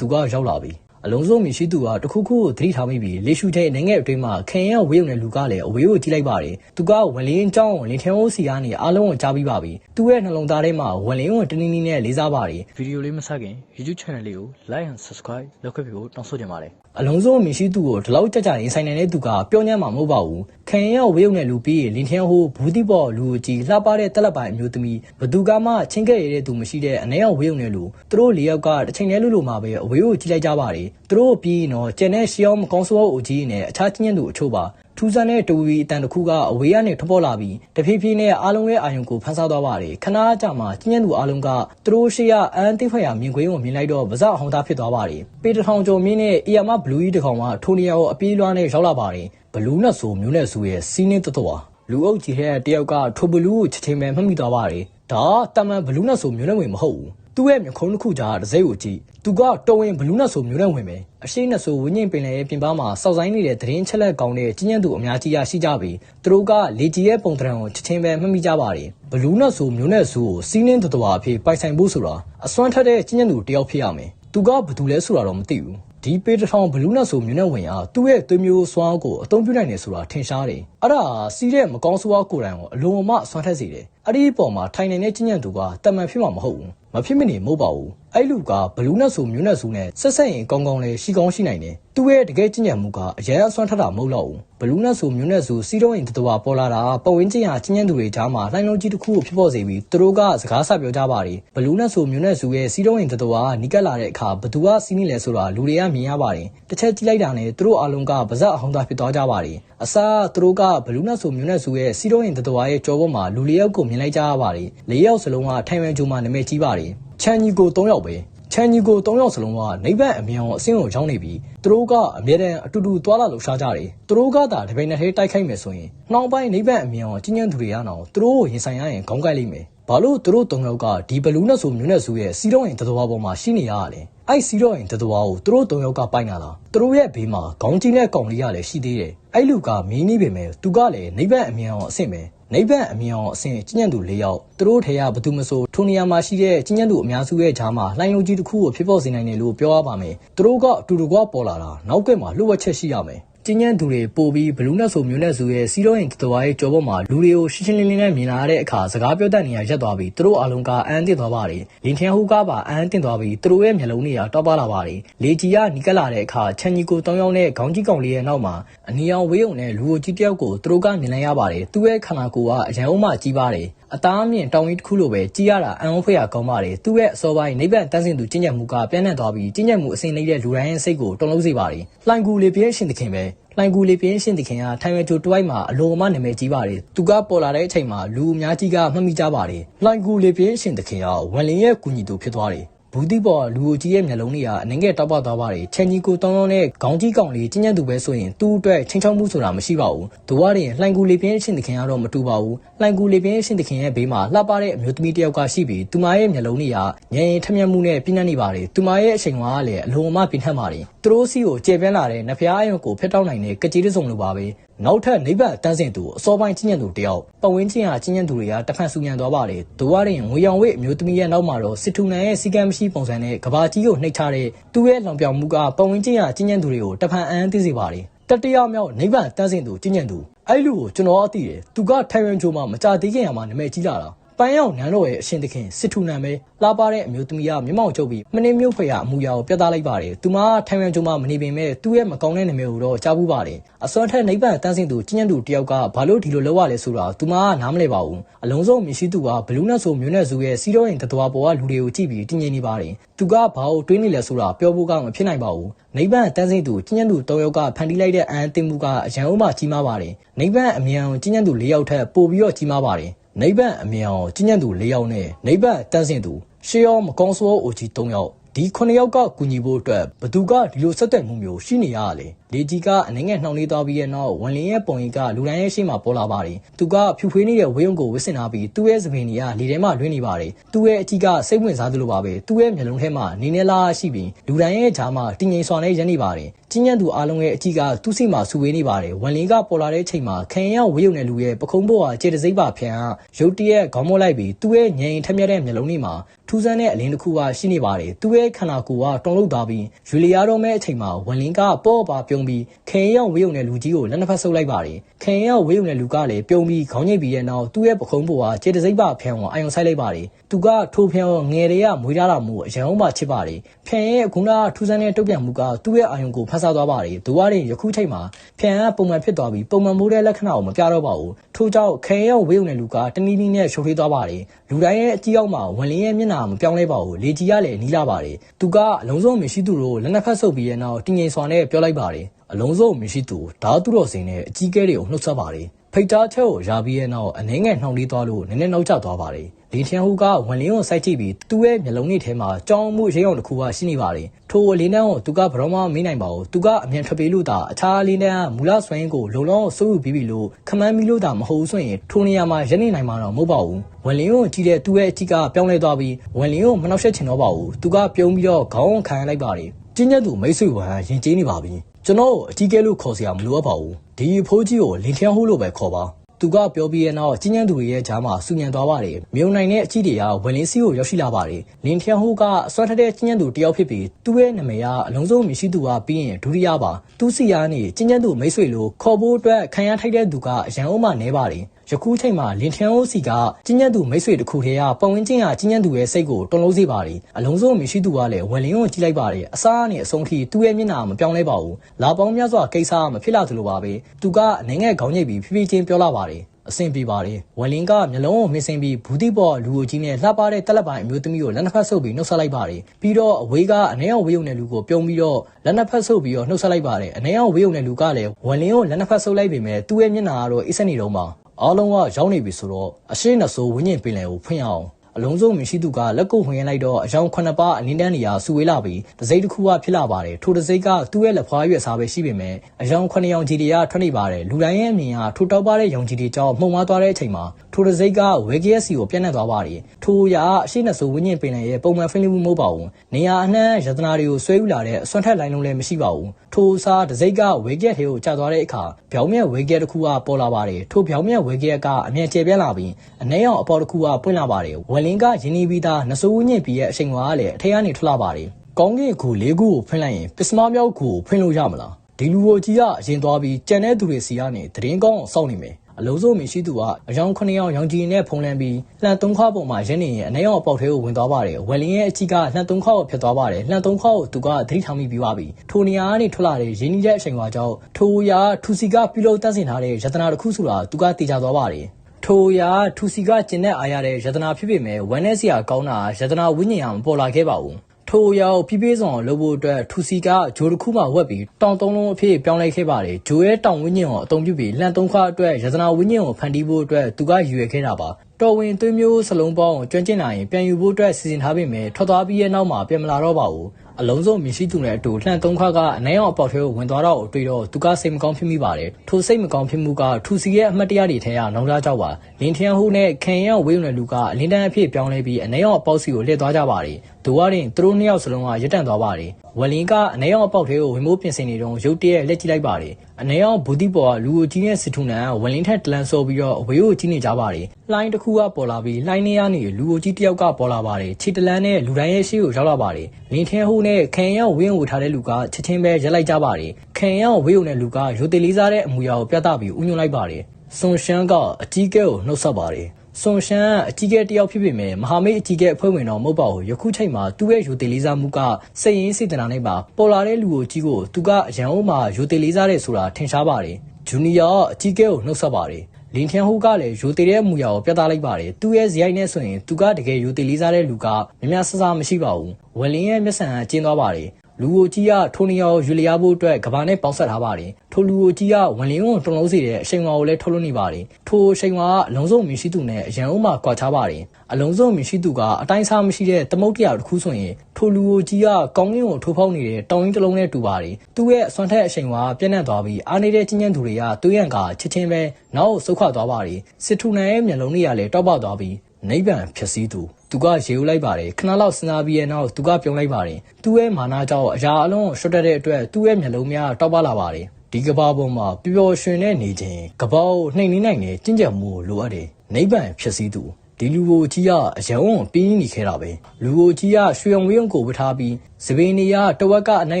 သူကရောက်လာပြီအလုံးစုံမြရှိသူကတခုခုကိုသတိထားမိပြီးလေရှုတဲ့နိုင်ငံအတွင်းမှာခင်ရဝေးုံနဲ့လူကလည်းအဝေးကိုကြည့်လိုက်ပါတယ်သူကဝင်လင်းအကြောင်းကိုလင်ထင်းအိုးစီကနေအားလုံးကိုကြားပြီးပါပြီသူ့ရဲ့နှလုံးသားထဲမှာဝင်လင်းကိုတနည်းနည်းနဲ့လေးစားပါတယ်ဗီဒီယိုလေးမစခင် YouTube channel လေးကို like and subscribe လုပ်ခဲ့ပြီးဖို့တောင်းဆိုချင်ပါတယ် အလုံးစုံမြရှိသူကိုဒီလောက်ကြကြရင်ဆိုင်နေတဲ့သူကပြောညံ့မှာမဟုတ်ပါဘူးခင်ရဝေးုံနဲ့လူပြီးလင်ထင်းဟိုးဘူးတိပေါ်လူကိုကြည့်လှပတဲ့တက်လက်ပိုင်အမျိုးသမီးဘသူကမှချင်းခဲ့ရတဲ့သူမရှိတဲ့အနည်းအောင်ဝေးုံနဲ့လူသူတို့လေးယောက်ကတစ်ချိန်တည်းလူလိုမှာပဲအဝေးကိုကြည့်လိုက်ကြပါတယ်သူတို့ပြီးရင်တော့ကျန်တဲ့ရှီအောင်မကောင်းဆိုးအိုကြီးနဲ့အခြားချင်းချင်းသူအချို့ပါ ထူးဆန်းတဲ့တူဝီအတန်တစ်ခုကအဝေးကနေထွက်ပေါ်လာပြီးတဖြည်းဖြည်းနဲ့အားလုံးရဲ့အာယုံကိုဖန်ဆားသွားပါတယ်ခဏကြာမှချင်းချင်းသူအားလုံးကသူတို့ရှေ့ကအန်တိဖွဲ့ရမြင်ကွင်းကိုမြင်လိုက်တော့ဗဇအဟောင်းသားဖြစ်သွားပါတယ်ပေတထောင်ကျော်မြင့်နဲ့အီယာမဘလူးကြီးတစ်ကောင်ကထိုနေရာကိုအပြေးလွှားနဲ့ရောက်လာပါတယ်ဘလူးနဲ့ဆိုမျိုးနဲ့ဆိုရဲ့စီးနှင်းတတော်လူအုပ်ကြီးတဲ့တယောက်ကထိုဘလူးကိုချက်ချင်းပဲမှတ်မိသွားပါတယ်ဒါတမန်ဘလူးနဲ့ဆိုမျိုးနဲ့ဝင်မဟုတ်ဘူး သူ့ရဲ့မျက်ခုံးတစ်ခုကြားတစ်စိတ်ကိုကြည့်သူကတော်ဝင်ဘလူးနဲ့ဆိုမျိုးနဲ့ဝင်ပဲအရှိနဲ့ဆိုဝင်းညင်ပင်လယ်ရဲ့ပြင်ပမှာစောက်ဆိုင်နေတဲ့သတင်းချက်လက်ကောင်းတဲ့ကြီးညံ့သူအများကြီးရရှိကြပြီးသူတို့ကလေကြီးရဲ့ပုံတံကိုချက်ချင်းပဲမှတ်မိကြပါတယ်ဘလူးနဲ့ဆိုမျိုးနဲ့ဆိုကိုစီးနှင်းတော်တော်အဖြစ်ပိုင်ဆိုင်ဖို့ဆိုတာအစွမ်းထက်တဲ့ကြီးညံ့သူတယောက်ဖြစ်ရမယ်သူကဘသူလဲဆိုတာတော့မသိဘူးဒီပေတထောင်ဘလူးနဲ့ဆိုမြနဲ့ဝင်အားသူ့ရဲ့သွေးမျိုးစွမ်းကိုအသုံးပြုနိုင်တယ်ဆိုတာထင်ရှားတယ်အဲ့ဒါစီးတဲ့မကောင်းဆိုးအားကိုယ်တိုင်ကိုအလုံးအမစွမ်းထက်စေတယ် အဲ့ဒီအပေါ်မှာထိုင်နေတဲ့ကျညံ့သူကတမန်ဖြစ်မှာမဟုတ်ဘူးမဖြစ်မနေမဟုတ်ပါဘူးအဲ့လူကဘလူးနဲ့ဆိုမျိုးနဲ့ဆိုနဲ့ဆက်ဆက်ရင်ကောင်းကောင်းလေးရှိကောင်းရှိနိုင်တယ်သူ့ရဲ့တကယ်ကျညံ့မှုကအရန်အစွမ်းထက်တာမဟုတ်တော့ဘူးဘလူးနဲ့ဆိုမျိုးနဲ့ဆိုစီးတော့ရင်တတော်ပေါ်လာတာပဝင်းကျင်ဟာကျညံ့သူတွေကြားမှာလှိုင်းလုံးကြီးတစ်ခုကိုဖြစ်ပေါ်စေပြီးသူတို့ကစကားဆပြောကြပါတယ်ဘလူးနဲ့ဆိုမျိုးနဲ့ဆိုရဲ့စီးတော့ရင်တတော်ကနီးကပ်လာတဲ့အခါဘသူကစီးနေလဲဆိုတာလူတွေကမြင်ရပါတယ်တစ်ချက်ကြည့်လိုက်တာနဲ့သူတို့အလုံးကဗဇက်အဟောင်းသားဖြစ်သွားကြပါတယ်အစားသူတို့ကဘလူးနဲ့ဆိုမျိုးနဲ့ဆိုရဲ့စီးတော့ရင်တတော်ရဲ့ကြောပေါ်မှာလူလေးယောက်ကိုမြင်လိုက်ကြရပါတယ်လေးယောက်စလုံးကထိုင်ဝမ်ဂျိုမှာနာမည်ကြီးပါတယ်ချန်ကြီးကို၃ယောက်ပဲချန်ကြီးကို၃ယောက်စလုံးကနိဗ္ဗာန်အမြန်အောင်အစင်းကိုရောက်နေပြီးသူတို့ကအမြဲတမ်းအတူတူသွာလာလှူရှားကြတယ်သူတို့ကသာတပိန်နဲ့ထဲတိုက်ခိုက်မယ်ဆိုရင်နှောင်းပိုင်းနိဗ္ဗာန်အမြန်အောင်ကြီးညံ့သူတွေရအောင်သူတို့ကိုရင်ဆိုင်ရရင်ခေါင်းကိုက်လိမ့်မယ်ဘာလို့သူတို့၃ယောက်ကဒီဘလူးနဲ့ဆိုမျိုးနဲ့ဆိုရဲ့စီးတော့ရင်တတော်ပေါ်မှာရှိနေရရလဲအဲ့စီးတော့ရင်တတော်ကိုသူတို့၃ယောက်ကပိုင်လာတာသူတို့ရဲ့ဘေးမှာခေါင်းကြီးနဲ့ကောင်လေးရလည်းရှိသေးတယ်အဲ့လူကမင်းနေပေမဲ့သူကလည်းနိဗ္ဗာန်အမြန်အောင်အဆင့်ပဲ နိဗ္ဗာန်အမြင်အောင်အဆင့်ကျဉ်းညံ့သူ၄ယောက်သူတို့ထေရဘသူမဆိုထိုနေရာမှာရှိတဲ့ကျဉ်းညံ့သူအများစုရဲ့ဂျားမှာလှိုင်းလုံးကြီးတစ်ခုကိုဖြစ်ပေါ်စေနိုင်တယ်လို့ပြောရပါမယ်သူတို့ကအတူတကွပေါ်လာတာနောက်ကမှာလှုပ်ဝက်ချက်ရှိရမယ် ကျင်းညံ့သူတွေပို့ပြီးဘလူးနဲ့ဆိုမျိုးနဲ့ဆိုရဲ့စီးတော့ရင်တတော်ရဲ့ကြောပေါ်မှာလူတွေကိုရှင်းရှင်းလင်းလင်းနဲ့မြင်လာတဲ့အခါစကားပြောတတ်နေရရက်သွားပြီးသူတို့အလုံးကအန်းတင်သွားပါတယ်လင်ထန်ဟူကပါအန်းတင်သွားပြီးသူတို့ရဲ့မျက်လုံးတွေကတောက်ပါလာပါတယ်လေကြီးကနီးကပ်လာတဲ့အခါချန်ကြီးကိုတောင်းယောင်းနဲ့ခေါင်းကြီးကောင်လေးရဲ့နောက်မှာအနီအောင်ဝေးုံနဲ့လူကိုကြီးတယောက်ကိုသူတို့ကမြင်လိုက်ရပါတယ်သူ့ရဲ့ခန္ဓာကိုယ်ကအရန်အုံးမှကြီးပါတယ်အသားမြင့်တောင်ကြီးတစ်ခုလိုပဲကြီးရတာအံ့ဩဖွယ်ရကောင်းပါတယ်သူ့ရဲ့အစောပိုင်းနိဗ္ဗာန်တန်းစင်သူကျင့်ကြံမှုကပြန့်နှံ့သွားပြီးကျင့်ကြံမှုအစဉ်နေတဲ့လူတိုင်းရဲ့စိတ်ကိုတုံ့လုံးစေပါတယ်လှိုင်ကူလေပြင်းရှင်သခင်ပဲ လှိုင်ကူလေပြင်းရှင်သခင်ကထိုင်ဝမ်ကျိုတွိုက်မှာအလိုအမနာမည်ကြီးပါတယ်သူကပေါ်လာတဲ့အချိန်မှာလူအများကြီးကမှတ်မိကြပါတယ်လှိုင်ကူလေပြင်းရှင်သခင်ကဝန်လင်းရဲ့ကူညီသူဖြစ်သွားတယ် ဘူးတိပေါ်လူကိုကြီးရဲ့မျက်လုံးတွေကအနှငယ်တောက်ပသွားပါတယ်ချန်ကြီးကိုတောင်းတောင်းနဲ့ခေါင်းကြီးကောင်လေးကျဉ်းကျဉ်သူပဲဆိုရင်သူ့အတွက်ချင်းချောင်းမှုဆိုတာမရှိပါဘူးသူကရင်လှိုင်ကူလေးပြင်းအရှင်တခင်ကတော့မတူပါဘူးလှိုင်ကူလေးပြင်းအရှင်တခင်ရဲ့ဘေးမှာလှပတဲ့အမျိုးသမီးတစ်ယောက်ကရှိပြီးသူမရဲ့မျက်လုံးတွေကငြိမ်ထမျက်မှုနဲ့ပြင်းနှက်နေပါတယ်သူမရဲ့အချိန်ကလည်းအလုံးအမပြင်းထက်ပါတယ်သူတို့စီကိုကျေပြန်းလာတဲ့နဖျားအယုံကိုဖျက်တောက်နိုင်တဲ့ကကြီးတစ်စုံလိုပါပဲ နောက်ထပ်နိဗ္ဗာန်တန်းစင်သူအစောပိုင်းချင်းညံသူတယောက်ပဝင်းချင်းဟာချင်းညံသူတွေကတဖန်ဆူညံသွားပါတယ်။ဒိုဝါရင်ငွေရောင်ဝိအမျိုးသမီးရဲ့နောက်မှာတော့စစ်ထူနန်ရဲ့စီကံမရှိပုံစံနဲ့ကဘာကြီးကိုနှိပ်ချတဲ့သူ့ရဲ့လောင်ပြောင်မှုကပဝင်းချင်းဟာချင်းညံသူတွေကိုတဖန်အန်းသိစေပါတယ်။တတိယမြောက်နိဗ္ဗာန်တန်းစင်သူချင်းညံသူအဲ့လူကိုကျွန်တော်အသိတယ်။သူကထိုင်ဝမ်ဂျိုမှာမကြသေးခင်ရမှာနာမည်ကြီးလာတာ။ ပန်းရောက်နန်းတော်ရဲ့အရှင်သခင်စစ်ထူနံပဲလာပါတဲ့အမျိုးသမီးကမျက်မှောက်ချုပ်ပြီးမင်းမျိုးဖွယ်ရအမူအရာကိုပြသလိုက်ပါတယ်။သူမထိုင်ဝမ်ကျုံမှာမနေပင်မဲ့သူ့ရဲ့မကောင်းတဲ့နာမည်ကိုတော့ကြားဘူးပါတယ်။အစွမ်းထက်နိဗ္ဗာန်တန်းစင်သူကျဉ်းသူတယောက်ကဘာလို့ဒီလိုလုပ်ရလဲဆိုတာသူမကနားမလည်ပါဘူး။အလုံးစုံမရှိသူကဘလူးနဲ့ဆိုမျိုးနဲ့ဆိုရဲ့စီးတော့ရင်တတော်ပေါ်ကလူတွေကိုကြည့်ပြီးတင်းငင်နေပါတယ်။သူကဘာကိုတွေးနေလဲဆိုတာပြောဖို့ကမဖြစ်နိုင်ပါဘူး။နိဗ္ဗာန်တန်းစင်သူကျဉ်းသူတောယောက်ကဖန်တီးလိုက်တဲ့အန်တင်မှုကအရန်အုံးမှကြီးမားပါတယ်။နိဗ္ဗာန်အမြန်ကျဉ်းသူ၄ယောက်ထက်ပိုပြီးတော့ကြီးမားပါတယ်။ နိဗ္ဗာန်အမြန်အောင်ကျဉ်းညံ့သူ၄ယောက်နဲ့နိဗ္ဗာန်တန်းစင်သူရှေးရောမကောင်းဆိုးအိုကြီး၃ယောက် ဒီ9ယောက်ကကူညီဖို့အတွက်ဘသူကဒီလိုဆက်သွယ်မှုမျိုးရှိနေရတာလေလေကြီးကအနှငယ်နှောင်လေးသွားပြီးတဲ့နောက်ဝန်လင်းရဲ့ပုံရိပ်ကလူတိုင်းရဲ့ရှေ့မှာပေါ်လာပါတယ်သူကဖြူဖွေးနေတဲ့ဝေးုံကိုဝစ်စင်ထားပြီးသူ့ရဲ့သပင်ကြီးကလေထဲမှာလွင့်နေပါတယ်သူ့ရဲ့အကြီးကစိတ်ဝင်စားသလိုပါပဲသူ့ရဲ့မျက်လုံးထဲမှာနေနေလားရှိပြီးလူတိုင်းရဲ့ဂျားမှာတင်းငိမ်စွာနဲ့ရနေပါတယ်ကျင်းညံ့သူအားလုံးရဲ့အကြီးကသူ့စီမှာဆူဝေးနေပါတယ်ဝန်လင်းကပေါ်လာတဲ့ချိန်မှာခရင်ရောက်ဝေးုံတဲ့လူရဲ့ပခုံးပေါ်ကခြေတစိမ့်ပါဖျံရုတ်တရက်ခေါင်းမောလိုက်ပြီးသူ့ရဲ့ငြိမ်ထက်မြက်တဲ့မျက်လုံးလေးမှာဒ ထူးဆန်းတဲ့အလင်းတစ်ခုကရှိနေပါတယ်သူ့ရဲ့ခန္ဓာကိုယ်ကတုံ့လောက်သွားပြီးယူလီယာတော်မဲ့အချိန်မှာဝန်လင်းကပေါ့ပါပြုံးပြီးခင်ရောက်ဝေးုံတဲ့လူကြီးကိုလက်နှစ်ဖက်ဆုပ်လိုက်ပါတယ်ခင်ရောက်ဝေးုံတဲ့လူကလည်းပြုံးပြီးခေါင်းညိတ်ပြီးတဲ့နောက်သူ့ရဲ့ပခုံးပေါ်ကခြေတစိမ့်ပါဖျံကိုအာယုံဆိုင်လိုက်ပါတယ်သူကထိုးဖျံကိုငယ်တွေကမွေးထားတာမို့အရန်အောင်ပါချစ်ပါတယ်ဖျံရဲ့ခုနကထူးဆန်းတဲ့တုတ်ပြန်မှုကသူ့ရဲ့အာယုံကိုဖတ်ဆသွားပါတယ်သူကလည်းယခုချိန်မှာဖျံကပုံမှန်ဖြစ်သွားပြီးပုံမှန်မိုးတဲ့လက္ခဏာကိုမပြတော့ပါဘူးထို့ကြောင့်ခင်ရောက်ဝေးုံတဲ့လူကတနည်းနည်းနဲ့ရှုပ်ထွေးသွားပါတယ်လူတိုင်းရဲ့အကြီးအောက်မှာဝန်လင်းရဲ့မျက်နှာမပြောင်းလဲပါဘူးလေကြီးကလည်းနီးလာပါတယ်သူကအလုံးစုံမရှိသူတို့လက်နှစ်ဖက်ဆုပ်ပြီးတဲ့နောက်တင်းငိမ်စွာနဲ့ပြောလိုက်ပါတယ်အလုံးစုံမရှိသူဓာတ်သူတော်စင်နဲ့အကြီးကဲတွေကိုနှုတ်ဆက်ပါတယ်ဖိတ်တာချက်ကိုရာပြီးတဲ့နောက်အနှင်းငယ်နှောင်လေးသွားလို့နည်းနည်းနောက်ကျသွားပါတယ် လင်းထန်ဟူကဝန်လင်းကိုစိုက်ကြည့်ပြီးသူ့ရဲ့မျက်လုံးလေးထဲမှာကြောင်းမှုရိအောင်တစ်ခုကရှိနေပါတယ်ထိုအလေးနှန်းကိုသူကဘရောမမေးနိုင်ပါဘူးသူကအမြန်ထွက်ပြေးလို့သာအခြားလေးနှန်းကမူလဆွမ်းကိုလုံလုံးစိုးယူပြီးပြီလို့ခမန်းပြီးလို့သာမဟုတ်ဆိုရင်ထိုနေရာမှာရက်နေနိုင်မှာတော့မဟုတ်ပါဘူးဝန်လင်းကိုကြည့်တဲ့သူ့ရဲ့အကြည့်ကပြောင်းလဲသွားပြီးဝန်လင်းကိုမနှောက်ယှက်ချင်တော့ပါဘူးသူကပြုံးပြီးတော့ခေါင်းခံလိုက်ပါတယ်ကျင်းချက်သူမိတ်ဆွေဝန်ရင်ကျေးနေပါပြီကျွန်တော်အကြီးကဲလို့ခေါ်စရာမလိုအပ်ပါဘူးဒီအဖိုးကြီးကိုလင်ထန်းဟိုးလို့ပဲခေါ်ပါ သူကပြောပြီးတဲ့နောက်ကြီးညံသူတွေရဲ့ဂျားမှာစူညံသွားပါတယ်။မြုံနိုင်တဲ့အကြီးတွေကဝယ်လင်းစီကိုရောက်ရှိလာပါတယ်။လင်ထျန်ဟိုကအစွမ်းထတဲ့ကြီးညံသူတယောက်ဖြစ်ပြီးသူ့ရဲ့နာမည်ကအလုံးစုံမရှိသူကပြီးရင်ဒုတိယပါ။သူ့စီကနေကြီးညံသူမိတ်ဆွေလိုခေါ်ဖို့အတွက်ခံရထိုက်တဲ့သူကအရန်အောင်မှနဲပါတယ်။ ယခုချိန်မှာလင်ထျန်ဟိုစီကကြီးညံသူမိတ်ဆွေတစ်ခုတည်းကပတ်ဝန်းကျင်ကကြီးညံသူရဲ့စိတ်ကိုတုံလုံးစေပါတယ်။အလုံးစုံမရှိသူကလည်းဝယ်လင်းကိုကြည့်လိုက်ပါတယ်။အစားနဲ့အဆုံးထိသူ့ရဲ့မျက်နှာမပြောင်းလဲပါဘူး။လာပေါင်းများစွာကိစ္စမဖြစ်လာသလိုပါပဲ။သူကအနေငယ်ခေါင်းညိတ်ပြီးဖြည်းဖြည်းချင်းပြောလာပါတယ်။အဆင်ပြေပါတယ်ဝယ်လင်ကမျက်လုံးကိုမြင်စင်ပြီးဘူးတိပေါ်လူကိုကြီးနဲ့လှပတဲ့တက်လက်ပိုင်းအမျိုးသမီးကိုလက်နှစ်ဖက်ဆုပ်ပြီးနှုတ်ဆက်လိုက်ပါတယ်ပြီးတော့အဝေးကအနှဲအောင်ဝေးုံတဲ့လူကိုပြုံးပြီးတော့လက်နှစ်ဖက်ဆုပ်ပြီးတော့နှုတ်ဆက်လိုက်ပါတယ်အနှဲအောင်ဝေးုံတဲ့လူကလည်းဝယ်လင်ကိုလက်နှစ်ဖက်ဆုပ်လိုက်ပေမဲ့သူ့ရဲ့မျက်နှာကတော့အိစက်နေတော့မှ အားလုံးကရောက်နေပြီဆိုတော့အရှိနှဆိုးဝင်းကျင်ပင်လယ်ကိုဖွင့်အောင် အလုံးစုံမရှိသူကလက်ကိုဝင်လိုက်တော့အယောင်ခုနှစ်ပါးအနည်းတန်းနေရာစုဝေးလာပြီးတစိမ့်တစ်ခုကဖြစ်လာပါတယ်ထိုတစိမ့်ကသူ့ရဲ့လက်ဖွားရွက်စားပဲရှိပေမဲ့အယောင်ခုနှစ်ယောင်ကြီးတွေကထွက်နေပါတယ်လူတိုင်းရဲ့အမြင်ကထိုတောက်ပါတဲ့ယောင်ကြီးတွေကြောင့်မှုံမသွားတဲ့အချိန်မှာထိုတစိမ့်ကဝေကရက်စီကိုပြန့်နှံ့သွားပါတယ်ထိုရာအရှိနှဆိုးဝင်းကျင်ပင်လယ်ရဲ့ပုံမှန်ဖိလိမှုမဟုတ်ပါဘူးနေရာအနှံ့ရတနာတွေကိုဆွဲယူလာတဲ့အစွမ်းထက်လိုင်းလုံးလည်းမရှိပါဘူးထိုစားတစိမ့်ကဝေကရက်ထဲကိုကျသွားတဲ့အခါဗျောင်းမြက်ဝေကရက်တစ်ခုကပေါ်လာပါတယ်ထိုဗျောင်းမြက်ဝေကရက်ကအမြန်ကျပြန့်လာပြီးအနှဲရောင်အပေါ်တစ်ခုကပွင့်လာပါတယ်ဝယ်လင်းကရင်းနှီးပြီးသားနဆိုးဝင်းညင်ပြီးရဲ့အချိန်ကလည်းအထက်ကနေထွက်လာပါတယ်ကောင်းကင်ကူလေးခုကိုဖွင့်လိုက်ရင်ပစ္စမမြောက်ကူကိုဖွင့်လို့ရမလားဒီလူကိုကြီးကအရင်သွားပြီးကြံတဲ့သူတွေစီကနေသတင်းကောင်းအောင်စောင့်နေမယ်အလုံးစုံမရှိသူကအယောင်9ယောင်ရောင်ကြီးနဲ့ဖုံးလန်းပြီးလှန်သုံးခွားပုံမှာရင်းနေရင်အနည်းအောင်အပေါက်ထဲကိုဝင်သွားပါတယ်ဝယ်လင်းရဲ့အကြီးကလှန်သုံးခွားကိုဖျက်သွားပါတယ်လှန်သုံးခွားကိုသူကသတိထားမိပြီးပါပြီထိုနေရာကနေထွက်လာတဲ့ရင်းနှီးတဲ့အချိန်ကကြောင့်ထိုရာထူစီကပြုလုပ်တတ်ဆင်ထားတဲ့ယတနာတစ်ခုဆိုတာသူကတေချာသွားပါတယ် ထိုရာထူစီကကျင်တဲ့အားရတဲ့ယတနာဖြစ်ပေမဲ့ဝမ်းနဲ့စရာကောင်းတာယတနာဝိညာဉ်အောင်ပေါ်လာခဲ့ပါဘူးထိုရောက်ပြပြဆောင်လုပ်ဖို့အတွက်ထူစီကဂျိုတစ်ခုမှဝက်ပြီးတောင်သုံးလုံးအဖြစ်ပြောင်းလဲခဲ့ပါတယ်ဂျိုရဲ့တောင်ဝိညာဉ်ကိုအသုံးပြုပြီးလှန်သုံးခါအတွက်ယတနာဝိညာဉ်ကိုဖန်တီးဖို့အတွက်သူကရည်ရွယ်ခဲ့တာပါတော်ဝင်သွေးမျိုးစလုံးပေါင်းကိုကျွမ်းကျင်လာရင်ပြန်ယူဖို့အတွက်စီစဉ်ထားပေမဲ့ထွက်သွားပြီးရဲ့နောက်မှာပြန်မလာတော့ပါဘူး အလုံးစုံမရှိသူနဲ့အတူလှန်သုံးခါကအနှဲအောင်အပေါက်ထဲကိုဝင်သွားတော့တွေ့တော့သူကစိတ်မကောင်းဖြစ်မိပါတယ်ထိုစိတ်မကောင်းဖြစ်မှုကထူစီရဲ့အမှတ်တရတွေထဲကနောင်တကြောက်ပါလင်းထျန်ဟိုးနဲ့ခင်ရဝေးုံတဲ့လူကအလင်းတန်းအဖြစ်ပြောင်းလဲပြီးအနှဲအောင်အပေါက်စီကိုလှည့်သွားကြပါတယ်ဒိုဝရင်သူတို့နှစ်ယောက်စလုံးကရပ်တန့်သွားပါတယ်ဝလင်ကအနှဲအောင်အပေါက်ထဲကိုဝင်မိုးပြင်ဆင်နေတော့ရုတ်တရက်လက်ကြည့်လိုက်ပါတယ်အနှဲအောင်ဘူတိပေါ်ကလူကိုကြီးနဲ့စစ်ထုံနန်ဝလင်ထက်တလန်ဆော်ပြီးတော့အဝေးကိုကြီးနေကြပါတယ်လှိုင်းတစ်ခုကပေါ်လာပြီးလှိုင်းနေရနေလူကိုကြီးတစ်ယောက်ကပေါ်လာပါတယ်ခြေတလန်းနဲ့လူတိုင်းရဲ့ရှေ့ကိုရောက်လာပါတယ်လင်ထဲဟိုးနဲ့ခင်ရောက်ဝင်းဝထားတဲ့လူကချက်ချင်းပဲရက်လိုက်ကြပါတယ်ခင်ရောက်ဝေးုံတဲ့လူကရိုတေလေးစားတဲ့အမူအရာကိုပြသပြီးဥညွှန်လိုက်ပါတယ်ဆွန်ရှန်ကအကြီးကဲကိုနှုတ်ဆက်ပါတယ် ဆွန်ရှန်အကြီးကဲတယောက်ဖြစ်ပေမဲ့မဟာမိတ်အကြီးကဲအဖွဲ့ဝင်တော်မဟုတ်ပါဘူးယခုချိန်မှာသူ့ရဲ့ယူတေလေးစားမှုကစိတ်ရင်းစေတနာနဲ့ပါပေါ်လာတဲ့လူကိုကြီးကိုသူကအရန်အောင်မှာယူတေလေးစားတဲ့ဆိုတာထင်ရှားပါတယ်ဂျူနီယာအကြီးကဲကိုနှုတ်ဆက်ပါတယ်လင်ထန်ဟိုကလည်းယူတေတဲ့အမူအရာကိုပြသလိုက်ပါတယ်သူ့ရဲ့ဇယိုက်နဲ့ဆိုရင်သူကတကယ်ယူတေလေးစားတဲ့လူကမြများဆဆမရှိပါဘူးဝယ်လင်းရဲ့မျက်စံကကျင်းသွားပါတယ် လူကိုကြီးကထိုနေရာကိုယူလျားဖို့အတွက်ကဘာနဲ့ပေါင်းဆက်ထားပါတယ်ထိုလူကိုကြီးကဝင်လင်းကိုတုံလုံးစေတဲ့အချိန်ဝါကိုလည်းထုတ်လွှတ်နေပါတယ်ထိုအချိန်ဝါကအလုံးစုံမရှိသူနဲ့အရန်ဦးမှာကွာခြားပါတယ်အလုံးစုံမရှိသူကအတိုင်းစားမရှိတဲ့သမုတ်တရားတစ်ခုဆိုရင်ထိုလူကိုကြီးကကောင်းကင်ကိုထိုးဖောက်နေတဲ့တောင်းရင်းတစ်လုံးနဲ့တူပါတယ်သူ့ရဲ့အစွမ်းထက်အချိန်ဝါပြည့်နှက်သွားပြီးအားနေတဲ့ချင်းချင်းသူတွေကတွေးရန်ကချစ်ချင်းပဲနောက်ဆုတ်ခွာသွားပါတယ်စစ်ထူနန်ရဲ့မျက်လုံးတွေကလည်းတောက်ပသွားပြီးနိဗ္ဗာန်ဖြစ်စည်းသူ သူကရေဦးလိုက်ပါတယ်ခဏလောက်စဉ်းစားပြီးရဲ့နောက်သူကပြုံးလိုက်ပါတယ်သူ့ရဲ့မာနာကြောင့်အရာအလုံးကိုရှွတ်တက်တဲ့အတွက်သူ့ရဲ့မျက်လုံးများတောက်ပလာပါတယ်ဒီကဘာပေါ်မှာပျော်ရွှင်တဲ့နေခြင်းကဘာကိုနှိမ်နှင်းနိုင်တဲ့ကျင့်ကြံမှုကိုလိုအပ်တယ်နိဗ္ဗာန်ဖြစ်စည်းသူဒီလူကိုကြီးကအရန်အောင်ပြင်းနေခဲ့တာပဲလူကိုကြီးကရွှေအောင်ဝေးအောင်ကိုဝတ်ထားပြီးစပင်းနေရတဝက်ကအနို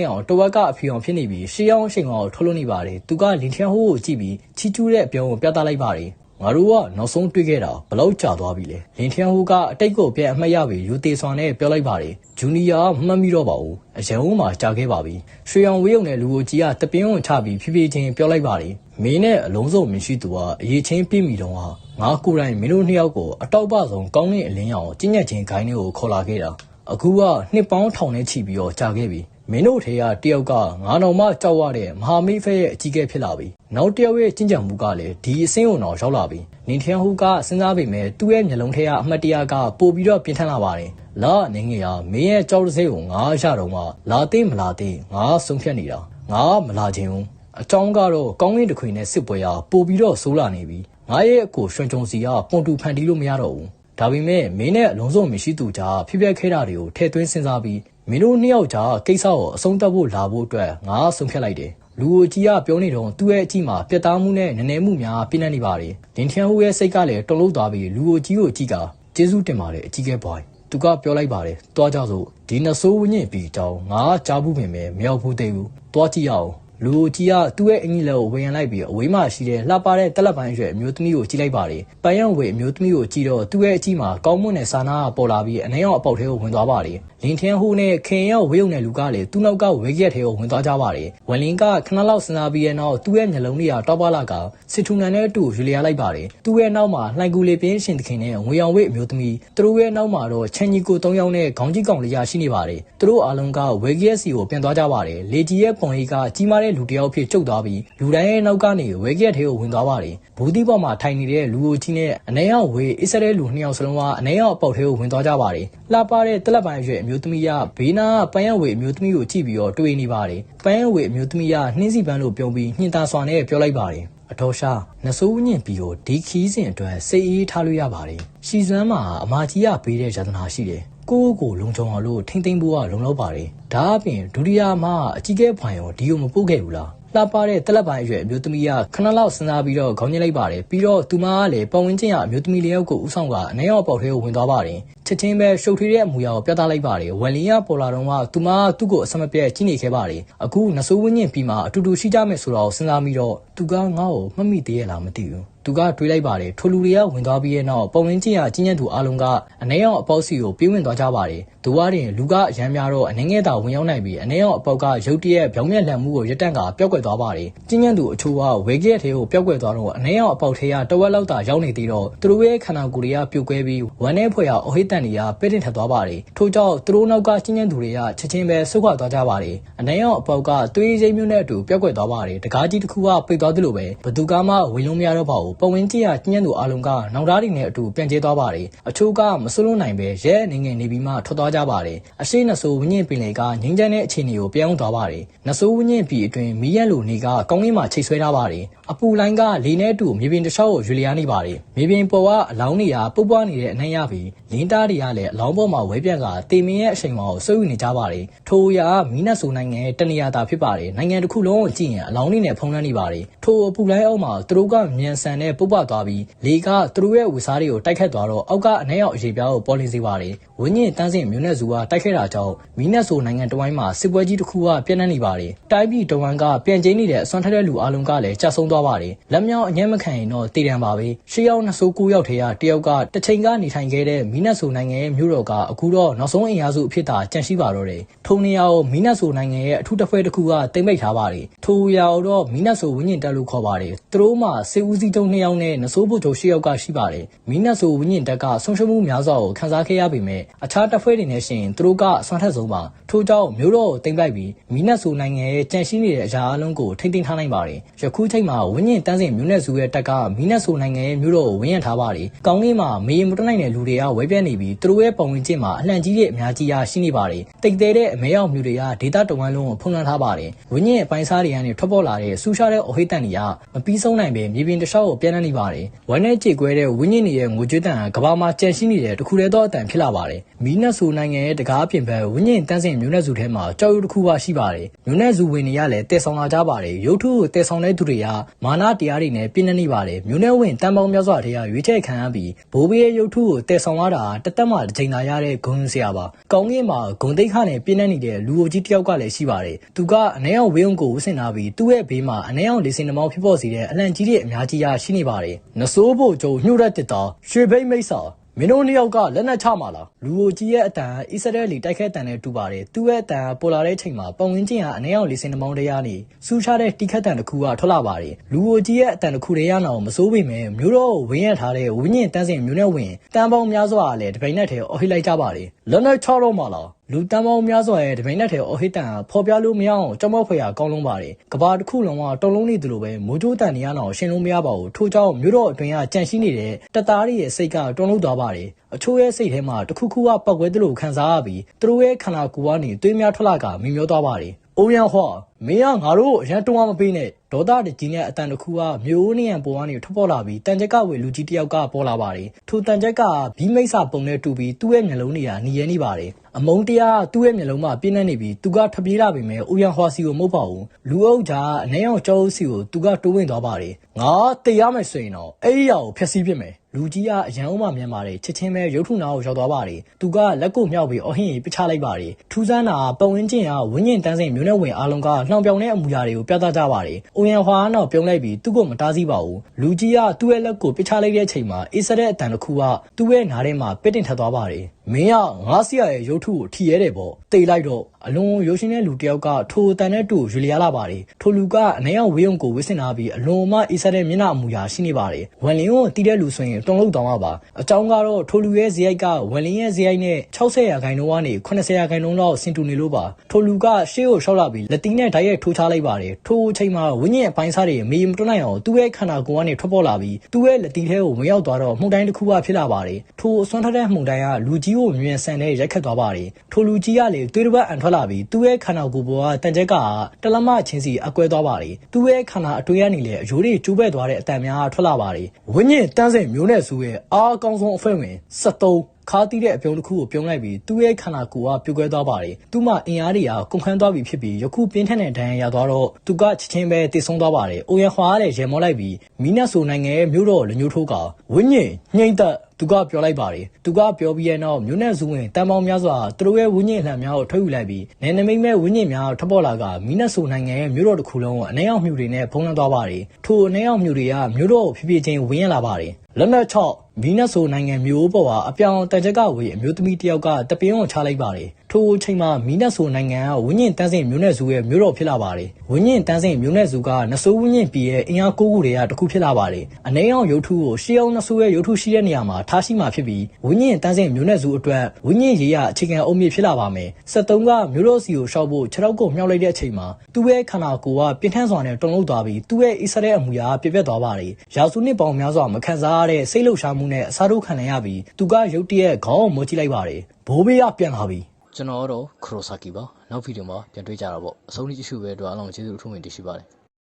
င်အောင်တဝက်ကအဖြူအောင်ဖြစ်နေပြီးရှေးအောင်ရှိန်အောင်ထုတ်လို့နေပါတယ်သူကလင်ထျန်းဟိုးကိုကြည့်ပြီးချီကျူးတဲ့အပြောင်းကိုပြသလိုက်ပါတယ် ငါတို့ကနောက်ဆုံးတွေ့ခဲ့တာဘလောက်ကြာသွားပြီလဲလင်ထျန်းဟိုးကအတိတ်ကိုပြန်အမှတ်ရပြီးယူသေးစွာနဲ့ပြောလိုက်ပါတယ်ဂျူနီယာမမှတ်မိတော့ပါဘူးအရန်ဦးမှာကြာခဲ့ပါပြီရွှေအောင်ဝေးုံနဲ့လူကိုကြီးကတပင်းဝင်ချပြီးဖြည်းဖြည်းချင်းပြောလိုက်ပါတယ်မင်းနဲ့အလုံးစုံမရှိသူကအရေးချင်းပြည့်မိတော့ဟာငါကိုယ်တိုင်မင်းတို့နှစ်ယောက်ကိုအတောက်ပဆုံးကောင်းတဲ့အလင်းရောင်ကျင့်ညက်ချင်းဂိုင်းတွေကိုခေါ်လာခဲ့တာအခုကနှစ်ပေါင်းထောင်နဲ့ချီပြီးတော့ကြာခဲ့ပြီ မင်းတို့ထေကတယောက်ကငါတော်မှကြောက်ရတဲ့မဟာမိတ်ဖက်ရဲ့အကြီးအကဲဖြစ်လာပြီနောက်တယောက်ရဲ့ကျင့်ကြံမှုကလည်းဒီအစင်းအောင်တော်ရောက်လာပြီနင်ထျန်ဟူကစဉ်းစားပေမဲ့သူ့ရဲ့မျက်လုံးထဲကအမှတ်တရကပို့ပြီးတော့ပြင်းထန်လာပါတယ်လာနေငယ်ဟာမင်းရဲ့ကြောက်တဲ့စိတ်ကိုငါရတော့မှလာသိမလားသိငါဆုံးဖြတ်နေတာငါမလာခြင်းဘူးအကြောင်းကတော့ကောင်းကင်တခွေနဲ့စစ်ပွဲရပို့ပြီးတော့ဆိုးလာနေပြီငါရဲ့အကိုရွှန်ကြုံစီကပွန်တူဖန်တီးလို့မရတော့ဘူးဒါပေမဲ့မင်းနဲ့အလုံးစုံမရှိသူကြားဖြစ်ပျက်ခဲ့တာတွေကိုထည့်သွင်းစဉ်းစားပြီး မင်းတို့နှစ်ယောက်ကြားကိစ္စကိုအဆုံးသတ်ဖို့လာဖို့အတွက်ငါဆုံးဖြတ်လိုက်တယ်လူကိုကြီးကပြောနေတော့သူ့ရဲ့အကြည့်မှာပြတ်သားမှုနဲ့နည်းနည်းမှုများပြင်းနေပါတယ်။ဒင်ထျန်ဟူရဲ့စိတ်ကလည်းတုန်လှုပ်သွားပြီးလူကိုကြီးကိုကြည့်ကကျေးဇူးတင်ပါတယ်အကြီးကဲဘွိုင်း။သူကပြောလိုက်ပါတယ်။တွားကြစို့ဒီနဆိုးဝင်းညင်ပြီးတောင်းငါကြားဘူးပင်ပဲမရောက်ဘူးသေးဘူး။တွားကြည့်ရအောင်။ လူကြီးကသူ့ရဲ့အင်ကြီးလက်ကိုဝေယံလိုက်ပြီးအဝေးမှာရှိတဲ့လှပတဲ့တက်လက်ပိုင်းရွယ်အမျိုးသမီးကိုကြည့်လိုက်ပါတယ်။ပန်းရောင်ဝေအမျိုးသမီးကိုကြည့်တော့သူ့ရဲ့အကြည့်မှာကောင်းမွန်တဲ့စာနာကပေါ်လာပြီးအနေရောင်အပေါက်ထဲကိုဝင်သွားပါတယ်။လင်ထင်းဟူနဲ့ခင်ရောဝေယုံနဲ့လူကလည်းသူ့နောက်ကဝေရက်ထဲကိုဝင်သွားကြပါတယ်။ဝလင်ကခဏလောက်စဉ်းစားပြီးတဲ့နောက်သူ့ရဲ့မျက်လုံးတွေကတောက်ပလာကစစ်ထူနန်နဲ့အတူယူလျာလိုက်ပါတယ်။သူ့ရဲ့နောက်မှာလှိုင်ကူလေးပြင်းရှင်သခင်နဲ့ငွေအောင်ဝေအမျိုးသမီးသူတို့ရဲ့နောက်မှာတော့ချန်ကြီးကို၃ယောက်နဲ့ခေါင်းကြီးကောင်လေးရရှိနေပါတယ်။သူတို့အားလုံးကဝေရက်စီကိုပြန်သွားကြပါတယ်။လေကြီးရဲ့ပုံရိပ်ကကြီးမားတဲ့လူတစ်ယောက်ဖြစ်ကျုပ်သွားပြီးလူတိုင်းရဲ့နောက်ကနေဝေရက်ထဲကိုဝင်သွားပါတယ်။ဘူးတီပေါ်မှာထိုင်နေတဲ့လူကိုကြီးနဲ့အနေရောက်ဝေအစ္စရဲလူနှစ်ယောက်စလုံးကအနေရောက်အပေါက်ထဲကိုဝင်သွားကြပါတယ်။လှပတဲ့တက်လက်ပိုင်းရွယ်အမျိုးသမီးကဘေးနားပန်းရဝေအမျိုးသမီးကိုကြည့်ပြီးတော့တွေးနေပါတယ်။ပန်းရဝေအမျိုးသမီးကနှင်းစီပန်းလို့ပြောပြီးညှင်သာစွာနဲ့ပြောလိုက်ပါတယ်။အတော်ရှာနဆိုးညင်ပြီးတော့ဒီခီးစဉ်အတွက်စိတ်အေးထားလို့ရပါတယ်။ရှီစွမ်းမှာအမကြီးကပေးတဲ့ယတနာရှိတယ်။ ကိုယ့်ကိုယ်လုံခြုံအောင်လို့ထိမ့်သိမ့်ဖို့ကလုံလောက်ပါတယ်။ဒါအပြင်ဒုတိယမှာအကြီးကဲဖွာရောဒီကိုမပုတ်ခဲ့ဘူးလား။လှပတဲ့တက်လက်ပိုင်းအရွယ်အမျိုးသမီးကခဏလောက်စဉ်းစားပြီးတော့ခေါင်းညှိလိုက်ပါတယ်ပြီးတော့သူမကလည်းပတ်ဝန်းကျင်ကအမျိုးသမီးလေးယောက်ကိုဥဆောင်ကအနှဲရောပေါက်ထဲကိုဝင်သွားပါတယ်ချက်ချင်းပဲရှုပ်ထွေးတဲ့အမူအရာကိုပြသလိုက်ပါတယ်ဝယ်လင်းရပေါ်လာတော့ကသူမကသူ့ကိုအဆက်မပြတ်ကြီးနေခဲ့ပါတယ်အခုနဆိုးဝင်းညင်ပြီးမှအတူတူရှိကြမယ်ဆိုတော့စဉ်းစားပြီးတော့သူကငါ့ကိုမှတ်မိသေးရလားမသိဘူးသူကတွေးလိုက်ပါတယ်ထိုလူတွေကဝင်သွားပြီးတဲ့နောက်ပုံရင်းချင်းရကြီးညက်သူအလုံးကအနှဲရောင်အပေါက်စီကိုပြေးဝင်သွားကြပါတယ်သူကတင်လူကအရမ်းများတော့အနေငယ်တာဝင်ရောက်နိုင်ပြီးအနေရောင်အပေါက်ကရုတ်တရက်ပြောင်းမြက်လန်မှုကိုရက်တန့်ကပျောက်ကွယ်သွားပါတယ်ကြီးညက်သူအချို့ကဝေခဲ့တဲ့ကိုပျောက်ကွယ်သွားတော့အနေရောင်အပေါက်ထဲကတဝက်လောက်သာရောက်နေသေးတော့သူတို့ရဲ့ခန္ဓာကိုယ်တွေကပြုတ်ကွဲပြီးဝမ်းထဲဖွယ်ရအဟိတန်တွေကပဲ့တင်ထပ်သွားပါတယ်ထို့ကြောင့်သူတို့နောက်ကကြီးညက်သူတွေကချက်ချင်းပဲဆုတ်ခွာသွားကြပါတယ်အနေရောင်အပေါက်ကသွေးစိမ်းမျိုးနဲ့အတူပျောက်ကွယ်သွားပါတယ်တကားကြီးတစ်ခုကပိတ်သွားသလိုပဲဘသူကမှဝင်လုံးမရတော့ပါဘူးပဝင်းကြီးကကြီးညက်သူအလုံးကနောင်သားတွေနဲ့အတူပြန်ကျဲသွားပါတယ်အချို့ကမစွလုံးနိုင်ပဲရဲနေငယ်နေပြီးမှထွက်သွားကြပါတယ်အရှိနဆိုးဝင်းညင်ပင်လေကငင်းချမ်းတဲ့အခြေအနေကိုပြောင်းသွားပါတယ်နဆိုးဝင်းညင်ပြည်အတွင်းမီးရက်လိုနေကကောင်းကင်မှာချိတ်ဆွဲထားပါတယ် အပူလိုင်းကလေနဲ့အတူမြေပြင်တစ်လျှောက်ကိုရွေလျားနေပါတယ်မြေပြင်ပေါ်ကအလောင်းတွေကပုတ်ပွားနေတဲ့အနှံ့ရပြီးလင်းသားတွေကလည်းအလောင်းပေါ်မှာဝဲပြန့်ကတေမင်းရဲ့အချိန်မှာကိုစိုးရိမ်နေကြပါတယ်ထိုအရာမီးနက်ဆိုနိုင်ငံရဲ့တနေရာတာဖြစ်ပါတယ်နိုင်ငံတစ်ခုလုံးကိုကြည့်ရင်အလောင်းတွေနဲ့ဖုံးလွှမ်းနေပါတယ်ထိုအပူလိုင်းအောက်မှာသူတို့ကမြန်ဆန်နဲ့ပုတ်ပွားသွားပြီးလေကသူတို့ရဲ့ဝစားတွေကိုတိုက်ခတ်သွားတော့အောက်ကအနှဲရောက်အရေးပြားကိုပေါ်လင်းစေပါတယ်ဝင်းညင်တန်းစင်မျိုးနက်စုကတိုက်ခဲ့တာကြောင့်မီးနက်ဆိုနိုင်ငံတဝိုင်းမှာစစ်ပွဲကြီးတစ်ခုကပြန့်နှံ့နေပါတယ်တိုင်းပြည်တဝန်းကပြန်ကျင်းနေတဲ့အစွမ်းထက်တဲ့လူအလုံးကလည်းကြာဆုံးသွားပါတယ်လက်မြောက်အငဲမခံရင်တော့တည်တံပါပဲရှေးရောက်နှစ်ဆိုး၉ယောက်ထဲကတယောက်ကတစ်ချိန်ကနေထိုင်ခဲ့တဲ့မီးနက်ဆိုနိုင်ငံရဲ့မြို့တော်ကအခုတော့နောက်ဆုံးအင်အားစုအဖြစ်သာကြန့်ရှိပါတော့တယ်ထုံနေရကိုမီးနက်ဆိုနိုင်ငံရဲ့အထူးတစ်ဖွဲတစ်ခုကတင်ပိတ်ထားပါတယ်ထိုရာတော့မီးနက်ဆိုဝင်းညင်တက်လို့ခေါ်ပါတယ်သူတို့မှစေဦးစီးတုံးနှစ်ယောက်နဲ့နဆိုးဖို့ချုပ်ရှစ်ယောက်ကရှိပါတယ်မီးနက်ဆိုဝင်းညင်တက်ကဆုံးရှုံးမှုများစွာကိုခံစားခဲ့ရပေမဲ့အခြားတပ်ဖွဲ့တွေနဲ့ရှင်သူတို့ကအစွမ်းထက်ဆုံးပါထို့ကြောင့်မျိုးတော်ကိုတင်ပိုက်ပြီးမီနက်ဆိုနိုင်ငံရဲ့ကြန့်ရှိနေတဲ့အရာအလုံးကိုထိမ့်သိမ်းထားနိုင်ပါတယ်ယခုချိန်မှာဝင်းညင်တန်းစင်မျိုးနက်စုရဲ့တက်ကမီနက်ဆိုနိုင်ငံရဲ့မျိုးတော်ကိုဝင်းရံထားပါတယ်ကောင်းကင်မှာမေးမတနိုင်တဲ့လူတွေကဝဲပြန့်နေပြီးသူတို့ရဲ့ပုံဝင်ချင်းမှာအလှန်ကြီးတဲ့အများကြီးရာရှိနေပါတယ်တိတ်သေးတဲ့အမဲရောက်မျိုးတွေကဒေတာတဝမ်းလုံးကိုဖုံးလွှမ်းထားပါတယ်ဝင်းညင်အပိုင်းစားတွေကကနေထွက်ပေါ်လာတဲ့ဆူရှာတဲ့အော်ဟိတန်တွေကမပြီးဆုံးနိုင်ပဲမြေပြင်တစ်လျှောက်ကိုပြန်နှံ့နေပါတယ်ဝမ်းနဲ့ကြေကွဲတဲ့ဝင်းညင်နေတဲ့ငိုကြွေးတန်ကကဘာမှာကြန့်ရှိနေတဲ့တခုတည်းသောအတန်ဖြစ်လာပါတယ်မီးနက်ဆူနိုင်ငံရဲ့တကားပြင်ဘက်ဝင်းညင်တန်းစင်မျိုးနက်စုထဲမှာကြောက်ရွံ့တစ်ခုပါရှိပါတယ်မျိုးနက်စုဝင်တွေကလည်းတည်ဆောင်လာကြပါတယ်ရုပ်ထုကိုတည်ဆောင်တဲ့သူတွေကမာနတရားတွေနဲ့ပြည့်နှက်နေပါတယ်မျိုးနက်ဝင်တန်ပေါင်းများစွာတွေကရွေးချယ်ခံရပြီးဘိုးဘေးရဲ့ရုပ်ထုကိုတည်ဆောင်လာတာတသက်မှတစ်ချိန်သာရတဲ့ဂုဏ်ဆရာပါကောင်းကင်မှာဂုံတိတ်ခနဲ့ပြည့်နှက်နေတဲ့လူအိုကြီးတစ်ယောက်ကလည်းရှိပါတယ်သူကအနည်းအောင်ဝေးုံကိုဝှစင်လာပြီးသူ့ရဲ့ဘေးမှာအနည်းအောင်လေးစင်နှမောင်းဖြစ်ပေါ်စေတဲ့အလန့်ကြီးတွေအများကြီးရရှိနေပါတယ်နဆိုးဖို့ကြုံညှို့တဲ့တစ်တော်ရွှေဘိတ်မိတ်စာ မင်းတို့နှစ်ယောက်ကလက်နက်ချမှာလားလူအိုကြီးရဲ့အတန်အစ္စရဲလီတိုက်ခဲတန်နဲ့တူပါတယ်သူ့ရဲ့အတန်ပေါ်လာတဲ့ချိန်မှာပုံဝင်းချင်းကအနည်းအောင်လေးစင်နှမောင်းတရားနေစူးချတဲ့တိခတ်တန်တစ်ခုကထွက်လာပါတယ်လူအိုကြီးရဲ့အတန်တစ်ခုတည်းရအောင်မစိုးပေမဲ့မျိုးတော့ဝင်းရထားတဲ့ဝင်းညင်တန်းစင်မျိုးနဲ့ဝင်တန်ပေါင်းများစွာလည်းတပိန်နဲ့ထဲအော်ဟိလိုက်ကြပါတယ်လက်နက်ချတော့မှာလား လူတန်းပေါင်းများစွာရဲ့တပိန်နဲ့ထဲအော်ဟစ်တန်ကဖော်ပြလို့မရအောင်ကြောက်မောက်ဖွယ်ရာကောင်းလုံးပါတယ်ကဘာတစ်ခုလုံးကတုံလုံးနေသလိုပဲမိုးကြိုးတန်နေရအောင်ရှင်းလို့မရပါဘူးထို့ကြောင့်မြို့တော်အတွင်းကကြန့်ရှိနေတဲ့တပ်သားတွေရဲ့စိတ်ကတွန်းလို့သွားပါတယ်အချို့ရဲ့စိတ်ထဲမှာတစ်ခုခုကပောက်ကွဲသလိုခံစားရပြီးသူတို့ရဲ့ခန္ဓာကိုယ်ကနေသွေးများထွက်လာကမြင်မျောသွားပါတယ်အိုးရန်ဟွာမင်းကငါတို့အရန်တွန်းမပေးနဲ့ ဒေါသတကြီးနဲ့အတန်တစ်ခုကမျိုးနေရန်ပေါ်ကနေထွက်ပေါ်လာပြီးတန်ချက်ကဝေလူကြီးတယောက်ကပေါ်လာပါတယ်ထိုတန်ချက်ကဘီမိတ်ဆာပုံနဲ့တူပြီးသူ့ရဲ့မျက်လုံးတွေကနီးရဲနေပါတယ်အမုံတရားသူ့ရဲ့မျက်လုံးမှာပြင်းနေနေပြီးသူကထပြေးလာပေမဲ့အိုရန်ဟွာစီကိုမဟုတ်ပါဘူးလူအုပ်ကြားအနေအောင်ကျောင်းစီကိုသူကတိုးဝင်သွားပါတယ်ငါတရားမယ်ဆိုရင်တော့အဲ့ဒီအရာကိုဖျက်ဆီးပစ်မယ်လူကြီးကအရန်အောင်မှမြန်ပါတယ်ချစ်ချင်းပဲရုပ်ထုနာကိုရောက်သွားပါတယ်သူကလက်ကိုမြောက်ပြီးအဟင်းကြီးပချလိုက်ပါတယ်ထူးဆန်းတာပတ်ဝန်းကျင်ကဝင်းကျင်တန်းစင်မျိုးနဲ့ဝင်အားလုံးကနှောင်ပြောင်တဲ့အမူအရာတွေကိုပြသကြပါတယ်အိုရန်ဟွာကတော့ပြုံးလိုက်ပြီးသူ့ကိုမတားဆီးပါဘူးလူကြီးကသူ့ရဲ့လက်ကိုပချလိုက်တဲ့အချိန်မှာအေးစတဲ့အတန်တစ်ခုကသူ့ရဲ့နားထဲမှာပစ်တင်ထပ်သွားပါတယ်မင်းကငါးဆရာရဲ့ရုပ်ထုကိုထီရဲတယ်ပေါ့တိတ်လိုက်တော့အလွန်ရုပ်ရှင်တဲ့လူတစ်ယောက်ကထိုအတန်နဲ့တူရွေလျားလာပါတယ်ထိုလူကအနှဲအောင်ဝေးုံကိုဝစ်စင်လာပြီးအလွန်မှအေးစတဲ့မျက်နှာအမူအရာရှိနေပါတယ်ဝန်လင်းကိုတီးတဲ့လူဆိုရင်တုံလို့တောင်းပါပါအကြောင်းကတော့ထိုလူရဲ့ဇယိုက်ကဝန်လင်းရဲ့ဇယိုက်နဲ့60ရာခိုင်နှုန်းကနေ80ရာခိုင်နှုန်းလောက်ဆင်တူနေလို့ပါထိုလူကရှေ့ကိုရှောက်လာပြီးလက်တီးနဲ့ဓာတ်ရိုက်ထိုးချလိုက်ပါတယ်ထိုအချိန်မှာဝင်းညင်အပိုင်းစားတွေမေးမတွနိုင်အောင်သူ့ရဲ့ခန္ဓာကိုယ်ကနေထွက်ပေါ်လာပြီးသူ့ရဲ့လက်တီးထဲကိုဝင်ရောက်သွားတော့မှုန်တိုင်းတစ်ခုကဖြစ်လာပါတယ်ထိုအစွမ်းထက်တဲ့မှုန်တိုင်းကလူကြီးကိုမြင်ဆန်တဲ့ရိုက်ခတ်သွားပါတယ်ထိုလူကြီးကလည်းသွေးတစ်ပတ်အန်ထွက်လာပြီးသူ့ရဲ့ခန္ဓာကိုယ်ပေါ်ကတန်ကြက်ကတလမချင်းစီအကွဲသွားပါတယ်သူ့ရဲ့ခန္ဓာအတွင်းကနေလည်းအယိုးတွေကျိုးပဲ့သွားတဲ့အတန်များထွက်လာပါတယ်ဝင်းညင်တန်းစင်မျိုးနဲ့စုရဲ့အားအကောင်းဆုံးအဖက်ဝင်73ခါတီးတဲ့အပြုံးတစ်ခုကိုပြုံးလိုက်ပြီးသူ့ရဲ့ခန္ဓာကိုယ်ကပြုတ်ကွဲသွားပါတယ်။သူ့မှာအင်အားတွေကကုန်ခန်းသွားပြီဖြစ်ပြီးယခုပြင်းထန်တဲ့ဒဏ်ရာရသွားတော့သူကချက်ချင်းပဲတည်ဆုံးသွားပါတယ်။အိုရန်ဟွာကလည်းရေမောလိုက်ပြီးမီနတ်ဆိုနိုင်ငံရဲ့မြို့တော်လညိုးထိုးကဝင်းညင်ညိမ့်သက်သူကပြောလိုက်ပါတယ်သူကပြောပြီးရဲ့နောက်မြို့နယ်စုဝင်တန်ပေါင်းများစွာသူတို့ရဲ့ဝင်းညင်လှံများကိုထုတ်ယူလိုက်ပြီးနယ်နိမိတ်မဲ့ဝင်းညင်များထပ်ပေါ်လာကမီနတ်ဆိုနိုင်ငံရဲ့မြို့တော်တစ်ခုလုံးကိုအနေအောင်မြူတွေနဲ့ဖုံးလွှမ်းသွားပါတယ်ထိုအနေအောင်မြူတွေကမြို့တော်ကိုဖြည်းဖြည်းချင်းဝင်းရလာပါတယ် လက်နက်6မီနတ်ဆိုနိုင်ငံမျိုးပေါ်ကအပြောင်တန်ချက်ကဝေအမျိုးသမီးတစ်ယောက်ကတပင်းကိုချလိုက်ပါတယ် ထိုအချိန်မှာမီနတ်ဆိုနိုင်ငံကဝင်းညင်တန်းစင်မျိုးနယ်စုရဲ့မျိုးတော်ဖြစ်လာပါတယ်ဝင်းညင်တန်းစင်မျိုးနယ်စုကနဆိုးဝင်းညင်ပြည်ရဲ့အင်အား9ခုတွေကတစ်ခုဖြစ်လာပါတယ်အနေအောင်ရုပ်ထုကိုရှေးအောင်နဆိုးရဲ့ရုပ်ထုရှိတဲ့နေရာမှာထားရှိမှာဖြစ်ပြီးဝင်းညင်တန်းစင်မျိုးနယ်စုအတွက်ဝင်းညင်ရေးရအခြေခံအုံမြင့်ဖြစ်လာပါမယ်73ကမျိုးတော်စီကိုရှောက်ဖို့ခြေထောက်ကိုမြှောက်လိုက်တဲ့အချိန်မှာသူ့ရဲ့ခန္ဓာကိုယ်ကပြင်းထန်စွာနဲ့တုန်လှုပ်သွားပြီးသူ့ရဲ့အစ္စရဲအမူအရာပြပြတ်သွားပါတယ်ရာစုနှစ်ပေါင်းများစွာမခံစားရတဲ့စိတ်လှုပ်ရှားမှုနဲ့အစားထိုးခံရပြီးသူကရုတ်တရက်ခေါင်းကိုမိုးကြည့်လိုက်ပါတယ်ဘိုးဘေးကပြန်လာပြီ ကျွန်တော်ကတော့ခရိုဆာကီပါနောက်ဗီဒီယိုမှာပြန်တွေ့ကြတာပေါ့အဆုံးထိကြည့်ရှုပဲအတွက်အားလုံးကျေးဇူးအထူးတင်ရှိပါတယ်